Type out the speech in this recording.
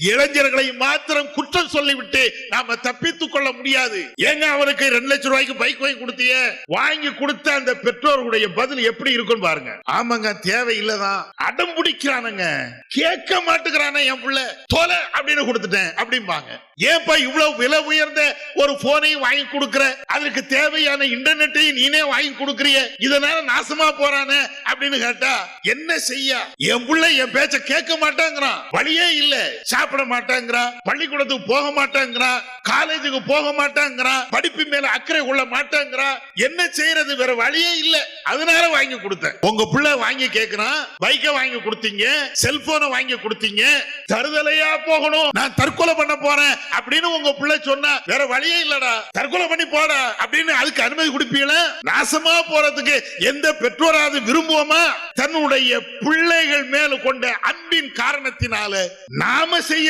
இளைஞர்களை மாத்திரம் குற்றம் சொல்லிவிட்டு நாம தப்பித்துக் கொள்ள முடியாது. ஏங்க அவனுக்கு ரெண்டு லட்சம் ரூபாய்க்கு பைக் வாங்கி கொடுத்திய? வாங்கி கொடுத்த அந்த பெற்றோர்களுடைய பதில் எப்படி இருக்கும் பாருங்க. ஆமாங்க தேவையில்லதான். அடம் பிடிக்கிறானுங்க. கேட்க மாட்டுக்கிறான என் பிள்ளை. தொலை அப்படின்னு கொடுத்துட்டேன் அப்படிம்பாங்க. ஏன்பா இவ்வளவு விலை உயர்ந்த ஒரு போனையும் வாங்கி கொடுக்கற? அதுக்கு தேவையான இன்டர்நெட்டையும் நீனே வாங்கி கொடுக்கறிய. இதனால நாசமா போறானே அப்படின்னு கேட்டா என்ன செய்ய? என் பிள்ளை என் பேச்ச கேட்க மாட்டாங்கிறான். வழியே இல்ல. சாப்பிட மாட்டேங்கிறான் பள்ளிக்கூடத்துக்கு போக மாட்டேங்கிறா காலேஜுக்கு போக மாட்டாங்கிறான் படிப்பு மேல அக்கறை கொள்ள மாட்டாங்கிறான் என்ன செய்யறது வேற வழியே இல்ல. அதனால வாங்கி கொடுத்தேன். உங்க பிள்ளை வாங்கி கேக்குறான் பைக்கை வாங்கி கொடுத்தீங்க செல்போனை வாங்கி கொடுத்தீங்க தருதலையா போகணும் நான் தற்கொலை பண்ண போறேன் அப்படின்னு உங்க பிள்ளை சொன்னா வேற வழியே இல்லடா தற்கொலை பண்ணி போடா அப்படின்னு அதுக்கு அனுமதி கொடுப்பீங்கள? நாசமா போறதுக்கு எந்த பெற்றோராவது விரும்புவோமா? தன்னுடைய பிள்ளைகள் மேல கொண்ட அன்பின் காரணத்தினால நாம செய்ய